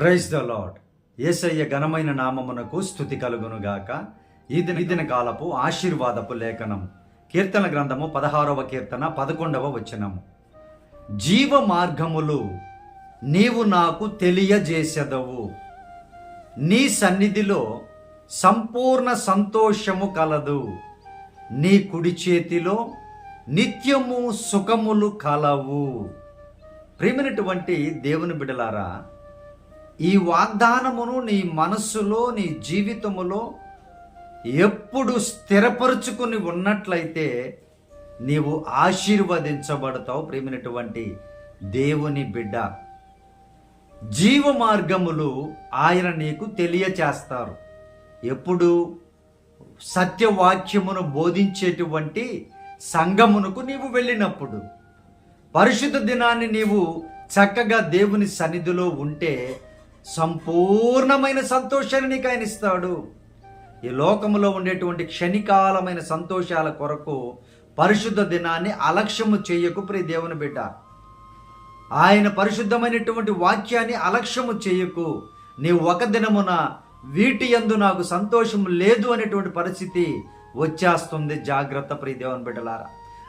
Praise the lord యేసయ్య ఘనమైన నామమునకు స్థుతి కలుగునుగాక. ఈ దిన ఈ దిన కాలపు ఆశీర్వాదపు లేఖనం. కీర్తన గ్రంథము పదహారవ కీర్తన పదకొండవ వచనము. జీవ మార్గములు నీవు నాకు తెలియజేసెదవు. నీ సన్నిధిలో సంపూర్ణ సంతోషము కలదు. నీ కుడి చేతిలో నిత్యము సుఖములు కలవు. ప్రేమైనటువంటి దేవుని బిడలారా ఈ వాగ్దానమును నీ మనస్సులో నీ జీవితములో ఎప్పుడు స్థిరపరుచుకుని ఉన్నట్లయితే నీవు ఆశీర్వదించబడతావు ప్రేమినటువంటి దేవుని బిడ్డ. జీవ మార్గములు ఆయన నీకు తెలియచేస్తారు. ఎప్పుడు సత్యవాక్యమును బోధించేటువంటి సంఘమునకు నీవు వెళ్ళినప్పుడు. పరిశుద్ధ దినాన్ని నీవు చక్కగా దేవుని సన్నిధిలో ఉంటే సంపూర్ణమైన సంతోషాన్ని నీకు ఆయన ఇస్తాడు. ఈ లోకములో ఉండేటువంటి క్షణికాలమైన సంతోషాల కొరకు పరిశుద్ధ దినాన్ని అలక్ష్యము చేయకు ప్రియ దేవుని బిడ్డ. ఆయన పరిశుద్ధమైనటువంటి వాక్యాన్ని అలక్ష్యము చేయకు. నీవు ఒక దినమున వీటి ఎందు నాకు సంతోషం లేదు అనేటువంటి పరిస్థితి వచ్చేస్తుంది. జాగ్రత్త ప్రియ దేవుని బిడ్డలారా.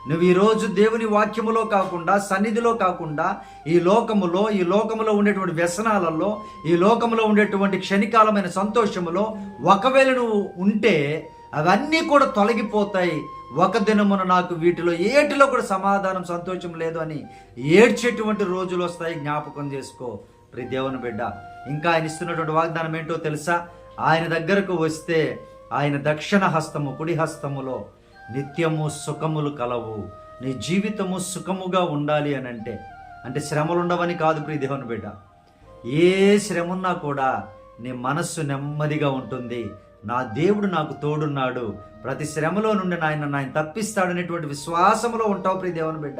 నువ్వు ఈరోజు దేవుని వాక్యములో కాకుండా సన్నిధిలో కాకుండా ఈ లోకములో ఈ లోకములో ఉండేటువంటి వ్యసనాలలో ఈ లోకములో ఉండేటువంటి క్షణికాలమైన సంతోషములో ఒకవేళ నువ్వు ఉంటే అవన్నీ కూడా తొలగిపోతాయి. ఒక దినమున నాకు వీటిలో ఏటిలో కూడా సమాధానం సంతోషం లేదు అని ఏడ్చేటువంటి రోజులు వస్తాయి. జ్ఞాపకం చేసుకో. ప్రి దేవుని బిడ్డ ఇంకా ఆయన ఇస్తున్నటువంటి వాగ్దానం ఏంటో తెలుసా? ఆయన దగ్గరకు వస్తే ఆయన దక్షిణ హస్తము కుడి హస్తములో నిత్యము సుఖములు కలవు. నీ జీవితము సుఖముగా ఉండాలి అని అంటే అంటే శ్రమలు ఉండవని కాదు ప్రియ దేవుని బిడ్డ. ఏ శ్రమ ఉన్నా కూడా నీ మనస్సు నెమ్మదిగా ఉంటుంది. నా దేవుడు నాకు తోడున్నాడు. ప్రతి శ్రమలో నుండి నాయన నాయన తప్పిస్తాడనేటువంటి విశ్వాసములో ఉంటావు ప్రియ దేవుని బిడ్డ.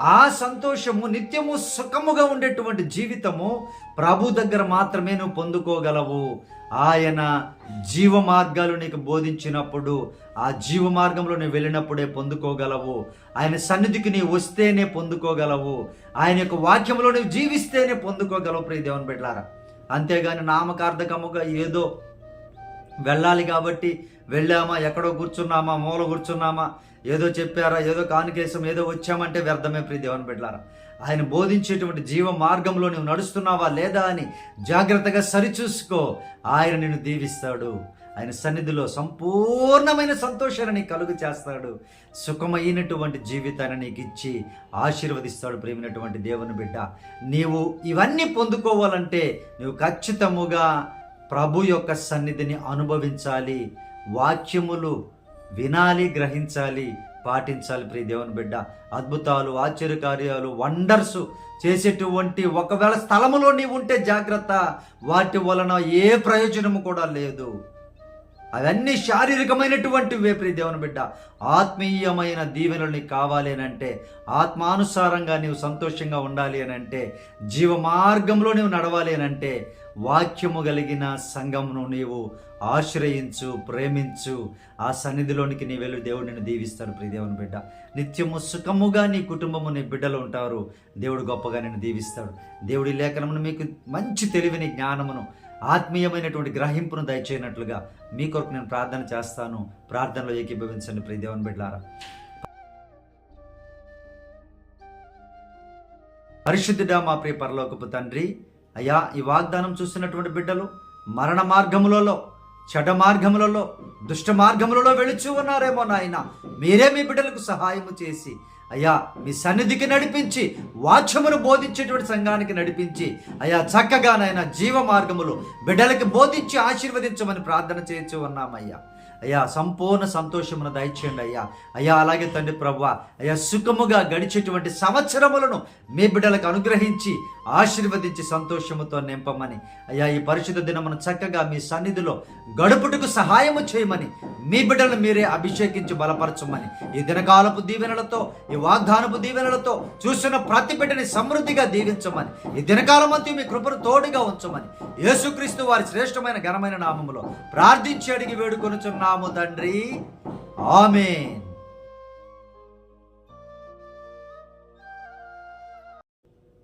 ఆ సంతోషము నిత్యము సుఖముగా ఉండేటువంటి జీవితము ప్రభు దగ్గర మాత్రమే నువ్వు పొందుకోగలవు. ఆయన జీవ మార్గాలు నీకు బోధించినప్పుడు ఆ జీవ మార్గంలో నువ్వు వెళ్ళినప్పుడే పొందుకోగలవు. ఆయన సన్నిధికి నీవు వస్తేనే పొందుకోగలవు. ఆయన యొక్క వాక్యంలో నువ్వు జీవిస్తేనే పొందుకోగలవు ప్రియ దేవుని బిడ్డారా అంతేగాని నామకార్థకముగా ఏదో వెళ్ళాలి కాబట్టి వెళ్ళామా? ఎక్కడో కూర్చున్నామా? మూల కూర్చున్నామా? ఏదో చెప్పారా? ఏదో కానుకేశం? ఏదో వచ్చామంటే వ్యర్థమే ప్రియ దేవుని బిడ్డారా ఆయన బోధించేటువంటి జీవ మార్గంలో నువ్వు నడుస్తున్నావా లేదా అని జాగ్రత్తగా సరిచూసుకో. ఆయన నిన్ను దీవిస్తాడు. ఆయన సన్నిధిలో సంపూర్ణమైన సంతోషాన్ని నీకు కలుగు చేస్తాడు. సుఖమైనటువంటి జీవితాన్ని నీకు ఇచ్చి ఆశీర్వదిస్తాడు ప్రేమినటువంటి దేవుని బిడ్డ. నీవు ఇవన్నీ పొందుకోవాలంటే నువ్వు ఖచ్చితముగా ప్రభు యొక్క సన్నిధిని అనుభవించాలి. వాక్యములు వినాలి గ్రహించాలి పాటించాలి ప్రియ దేవుని బిడ్డ. అద్భుతాలు ఆశ్చర్యకార్యాలు వండర్స్ చేసేటువంటి ఒకవేళ స్థలములో నీవు ఉంటే జాగ్రత్త. వాటి వలన ఏ ప్రయోజనము కూడా లేదు. అవన్నీ శారీరకమైనటువంటివే ప్రియ దేవుని బిడ్డ. ఆత్మీయమైన దీవెనలు నీకు కావాలి అని అంటే ఆత్మానుసారంగా నీవు సంతోషంగా ఉండాలి అని అంటే జీవ మార్గంలో నీవు నడవాలి అని అంటే వాక్యము కలిగిన సంఘమును నీవు ఆశ్రయించు ప్రేమించు. ఆ సన్నిధిలోనికి నీ వెళ్ళి దేవుడు నిన్ను దీవిస్తాడు ప్రియ దేవుని బిడ్డ. నిత్యము సుఖముగా నీ కుటుంబము నీ బిడ్డలు ఉంటారు. దేవుడు గొప్పగా నిన్ను దీవిస్తాడు. దేవుడి లేఖనమును మీకు మంచి తెలివిని జ్ఞానమును ఆత్మీయమైనటువంటి గ్రహింపును దయచేయనట్లుగా మీ కొరకు నేను ప్రార్థన చేస్తాను. ప్రార్థనలో ఏకీభవించండి ప్రియ దేవుని బిడ్డారా. పరిశుద్ధుడా మా ప్రియ పరలోకపు తండ్రి అయ్యా ఈ వాగ్దానం చూస్తున్నటువంటి బిడ్డలు మరణ మార్గములలో చెడ మార్గములలో దుష్ట మార్గములలో వెళుచు ఉన్నారేమో నాయన. మీరే మీ బిడ్డలకు సహాయము చేసి అయ్యా మీ సన్నిధికి నడిపించి వాక్యమును బోధించేటువంటి సంఘానికి నడిపించి అయ్యా చక్కగా నాయన జీవ మార్గములు బిడ్డలకి బోధించి ఆశీర్వదించమని ప్రార్థన చేయొచ్చు ఉన్నామయ్యా. అయ్యా సంపూర్ణ సంతోషమును దయచేయండి అయ్యా. అయ్యా అలాగే తండ్రి ప్రభు అయ్యా సుఖముగా గడిచేటువంటి సంవత్సరములను మీ బిడ్డలకు అనుగ్రహించి ఆశీర్వదించి సంతోషముతో నింపమని. అయ్యా ఈ పరిశుద్ధ దినమును చక్కగా మీ సన్నిధిలో గడుపుటకు సహాయము చేయమని మీ బిడ్డలను మీరే అభిషేకించి బలపరచమని. ఈ దినకాలపు దీవెనలతో ఈ వాగ్దానపు దీవెనలతో చూస్తున్న ప్రతి బిడ్డని సమృద్ధిగా దీవించమని ఈ దినకాలం మీ కృపను తోడుగా ఉంచమని యేసుక్రీస్తు వారి శ్రేష్టమైన ఘనమైన నామములో ప్రార్థించి అడిగి వేడుకొనుచున్నాము తండ్రి. ఆమెన్.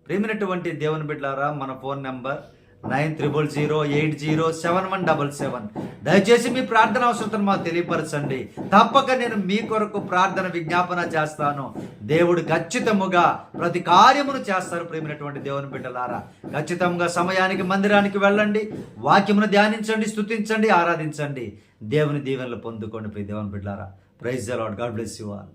ప్రేమినటువంటి దేవుని బిడ్డారా మన phone number nine triple zero eight zero seven one double seven. దయచేసి మీ ప్రార్థన అవసరతను మాకు తెలియపరచండి. తప్పక నేను మీ కొరకు ప్రార్థన విజ్ఞాపన చేస్తాను. దేవుడు ఖచ్చితముగా ప్రతి కార్యమును చేస్తారు ప్రేమైనటువంటి దేవుని బిడ్డలారా. ఖచ్చితంగా సమయానికి మందిరానికి వెళ్ళండి. వాక్యమును ధ్యానించండి స్తుతించండి ఆరాధించండి. దేవుని దీవెనలు పొందుకోండి ప్రియ దేవుని బిడ్డలారా. ప్రైజ్ అలాడ్ గాడ్ బ్లెస్ యు ఆల్